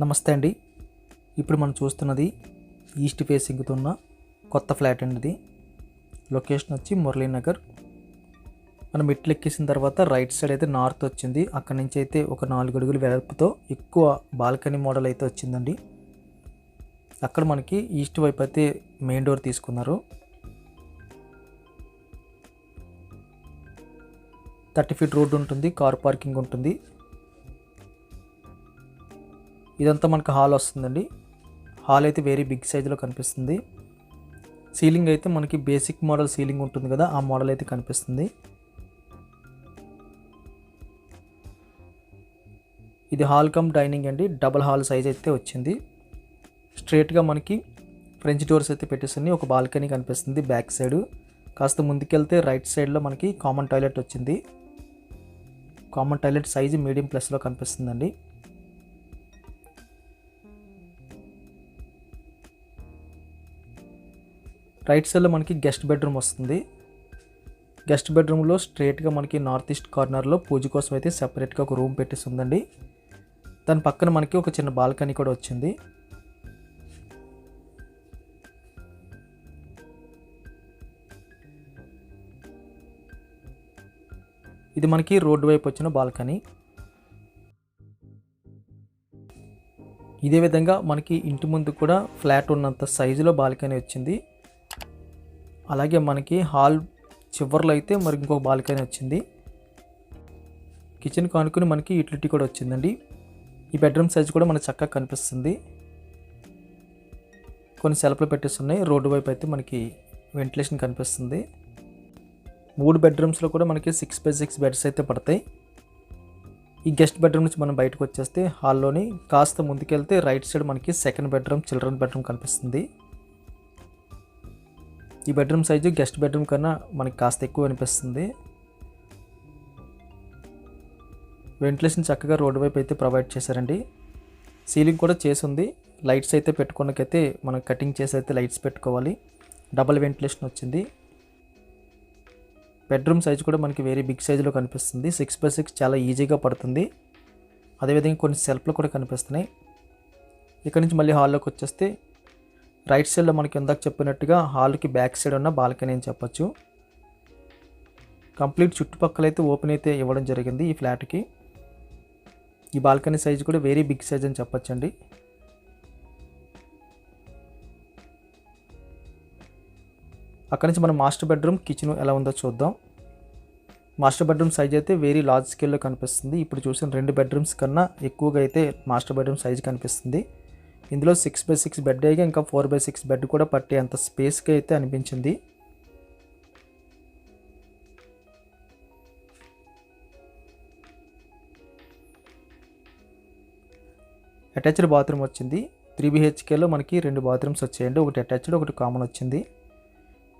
నమస్తే అండి. ఇప్పుడు మనం చూస్తున్నది ఈస్ట్ ఫేసింగ్తో ఉన్న కొత్త ఫ్లాట్ అండి ఇది. లొకేషన్ వచ్చి మురళీనగర్. మనం మెట్లు ఎక్కేసిన తర్వాత రైట్ సైడ్ అయితే నార్త్ వచ్చింది. అక్కడి నుంచి అయితే ఒక నాలుగు అడుగులు వెడల్పుతో ఎక్కువ బాల్కనీ మోడల్ అయితే వచ్చిందండి. అక్కడ మనకి ఈస్ట్ వైపు అయితే మెయిన్ డోర్ తీసుకున్నారు. థర్టీ ఫీట్ రోడ్డు ఉంటుంది. కార్ పార్కింగ్ ఉంటుంది. ఇదంతా మనకు హాల్ వస్తుందండి. హాల్ అయితే వెరీ బిగ్ సైజులో కనిపిస్తుంది. సీలింగ్ అయితే మనకి బేసిక్ మోడల్ సీలింగ్ ఉంటుంది కదా ఆ మోడల్ అయితే కనిపిస్తుంది. ఇది హాల్ కమ్ డైనింగ్ అండి. డబల్ హాల్ సైజ్ అయితే వచ్చింది. స్ట్రేట్గా మనకి ఫ్రెంచ్ డోర్స్ అయితే పెట్టేస్తుంది ఒక బాల్కనీ కనిపిస్తుంది బ్యాక్ సైడ్ కాస్త ముందుకెళ్తే రైట్ సైడ్లో మనకి కామన్ టాయిలెట్ వచ్చింది. కామన్ టాయిలెట్ సైజు మీడియం ప్లస్లో కనిపిస్తుందండి. రైట్ సైడ్లో మనకి గెస్ట్ బెడ్రూమ్ వస్తుంది. గెస్ట్ బెడ్రూమ్లో స్ట్రేట్గా మనకి నార్త్ ఈస్ట్ కార్నర్లో పూజ కోసం అయితే సెపరేట్గా ఒక రూమ్ పెట్టేసి ఉందండి. దాని పక్కన మనకి ఒక చిన్న బాల్కనీ కూడా వచ్చింది. ఇది మనకి రోడ్డు వైపు వచ్చిన బాల్కనీ. ఇదే విధంగా మనకి ఇంటి ముందు కూడా ఫ్లాట్ ఉన్నంత సైజులో బాల్కనీ వచ్చింది. అలాగే మనకి హాల్ చివర్లో అయితే మరి ఇంకొక బాల్కనీ వచ్చింది. కిచెన్ కానుకొని మనకి యూటిలిటీ కూడా వచ్చిందండి. ఈ బెడ్రూమ్ సైజ్ కూడా మనకు చక్కగా కనిపిస్తుంది. కొన్ని సెల్ఫ్లు పెట్టేస్తున్నాయి. రోడ్డు వైపు అయితే మనకి వెంటిలేషన్ కనిపిస్తుంది. మూడు బెడ్రూమ్స్లో కూడా మనకి సిక్స్ బై సిక్స్ బెడ్స్ అయితే పడతాయి. ఈ గెస్ట్ బెడ్రూమ్ నుంచి మనం బయటకు వచ్చేస్తే హాల్లోని కాస్త ముందుకెళ్తే రైట్ సైడ్ మనకి సెకండ్ బెడ్రూమ్ చిల్డ్రన్ బెడ్రూమ్ కనిపిస్తుంది. ఈ బెడ్రూమ్ సైజు గెస్ట్ బెడ్రూమ్ కన్నా మనకి కాస్త ఎక్కువ అనిపిస్తుంది. వెంటిలేషన్ చక్కగా రోడ్డు వైపు అయితే ప్రొవైడ్ చేశారండి. సీలింగ్ కూడా చేసి ఉంది. లైట్స్ అయితే పెట్టుకున్నకైతే మనం కటింగ్ చేసి అయితే లైట్స్ పెట్టుకోవాలి. డబల్ వెంటిలేషన్ వచ్చింది. బెడ్రూమ్ సైజ్ కూడా మనకి వెరీ బిగ్ సైజులో కనిపిస్తుంది. సిక్స్ బై సిక్స్ చాలా ఈజీగా పడుతుంది. అదేవిధంగా కొన్ని సెల్ఫ్లు కూడా కనిపిస్తున్నాయి. ఇక్కడ నుంచి మళ్ళీ హాల్లోకి వచ్చేస్తే రైట్ సైడ్లో మనకి ఇందాక చెప్పినట్టుగా హాల్కి బ్యాక్ సైడ్ ఉన్న బాల్కనీ అని చెప్పచ్చు. కంప్లీట్ చుట్టుపక్కల అయితే ఓపెన్ అయితే ఇవ్వడం జరిగింది ఈ ఫ్లాట్కి. ఈ బాల్కనీ సైజ్ కూడా వెరీ బిగ్ సైజ్ అని చెప్పచ్చండి. అక్కడి నుంచి మనం మాస్టర్ బెడ్రూమ్ కిచెన్ ఎలా ఉందో చూద్దాం. మాస్టర్ బెడ్రూమ్ సైజ్ అయితే వెరీ లార్జ్ స్కేల్లో కనిపిస్తుంది. ఇప్పుడు చూసిన రెండు బెడ్రూమ్స్ కన్నా ఎక్కువగా అయితే మాస్టర్ బెడ్రూమ్ సైజ్ కనిపిస్తుంది. ఇందులో సిక్స్ బై సిక్స్ బెడ్ అయ్యి ఇంకా ఫోర్ బై సిక్స్ బెడ్ కూడా పట్టే అంత స్పేస్గా అయితే అనిపించింది. అటాచ్డ్ బాత్రూమ్ వచ్చింది. త్రీ బిహెచ్కేలో మనకి రెండు బాత్రూమ్స్ వచ్చాయండి. ఒకటి అటాచ్డ్ ఒకటి కామన్ వచ్చింది.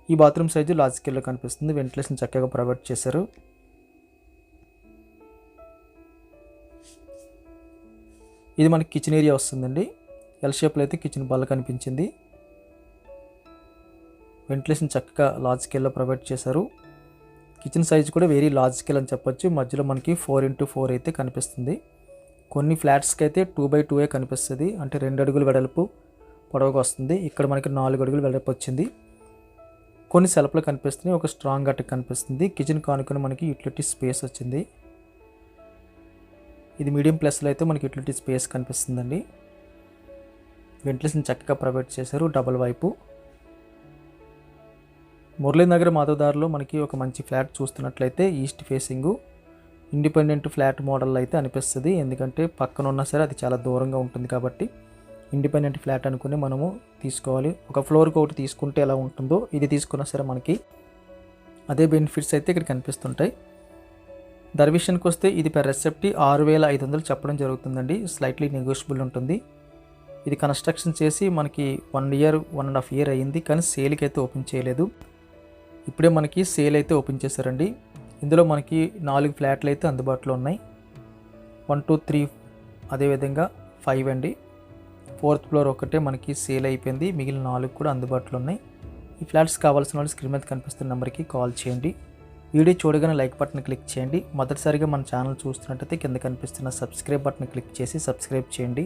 ఈ బాత్రూమ్ సైజు లార్జ్ స్కేల్లో కనిపిస్తుంది. వెంటిలేషన్ చక్కగా ప్రొవైడ్ చేశారు. ఇది మనకి కిచెన్ ఏరియా వస్తుందండి. ఎల్ షేప్లో అయితే కిచెన్ బల్ల కనిపించింది. వెంటిలేషన్ చక్కగా లార్జ్ స్కేల్లో ప్రొవైడ్ చేశారు. కిచెన్ సైజ్ కూడా వెరీ లార్జ్ స్కేల్ అని చెప్పొచ్చు. మధ్యలో మనకి ఫోర్ ఇంటూ ఫోర్ అయితే కనిపిస్తుంది. కొన్ని ఫ్లాట్స్కి అయితే టూ బై టూ ఏ కనిపిస్తుంది. అంటే రెండు అడుగులు వెడల్పు పొడవుగా వస్తుంది. ఇక్కడ మనకి నాలుగు అడుగులు వెడల్పు వచ్చింది. కొన్ని సెల్ఫ్లు కనిపిస్తున్నాయి. ఒక స్ట్రాంగ్ గట్ట కనిపిస్తుంది. కిచెన్ కానుకొని మనకి యూటిలిటీ స్పేస్ వచ్చింది. ఇది మీడియం ప్లస్లో అయితే మనకి యూటిలిటీ స్పేస్ కనిపిస్తుందండి. వెంటిలేషన్ చక్కగా ప్రొవైడ్ చేశారు డబల్ వైపు. మురళీనగర్ మాధవదారిలో మనకి ఒక మంచి ఫ్లాట్ చూస్తున్నట్లయితే east facing. Independent flat model అయితే అనిపిస్తుంది. ఎందుకంటే పక్కన ఉన్నా సరే అది చాలా దూరంగా ఉంటుంది కాబట్టి ఇండిపెండెంట్ ఫ్లాట్ అనుకుని మనము తీసుకోవాలి. ఒక ఫ్లోర్కి ఒకటి తీసుకుంటే ఎలా ఉంటుందో ఇది తీసుకున్నా సరే మనకి అదే బెనిఫిట్స్ అయితే ఇక్కడ కనిపిస్తుంటాయి. దర్విషన్కి విషయానికి వస్తే ఇది పెర్ రెసెప్టీ ఆరు వేల ఐదు వందలు చెప్పడం జరుగుతుందండి. స్లైట్లీ నెగోషియబుల్ ఉంటుంది. ఇది కన్స్ట్రక్షన్ చేసి మనకి one year one and half year అయ్యింది కానీ సేల్కి అయితే ఓపెన్ చేయలేదు. ఇప్పుడే మనకి సేల్ అయితే ఓపెన్ చేశారండి. ఇందులో మనకి నాలుగు ఫ్లాట్లు అయితే అందుబాటులో ఉన్నాయి. వన్ టూ త్రీ అదేవిధంగా ఫైవ్ అండి. ఫోర్త్ ఫ్లోర్ ఒకటే మనకి సేల్ అయిపోయింది. మిగిలిన నాలుగు కూడా అందుబాటులో ఉన్నాయి. ఈ ఫ్లాట్స్ కావాల్సిన వాళ్ళు స్క్రీన్ మీద కనిపిస్తున్న నెంబర్కి కాల్ చేయండి. వీడియో చూడగానే లైక్ బటన్ క్లిక్ చేయండి. మొదటిసారిగా మన ఛానల్ చూస్తున్నట్టయితే కింద కనిపిస్తున్న సబ్స్క్రైబ్ బటన్ క్లిక్ చేసి సబ్స్క్రైబ్ చేయండి.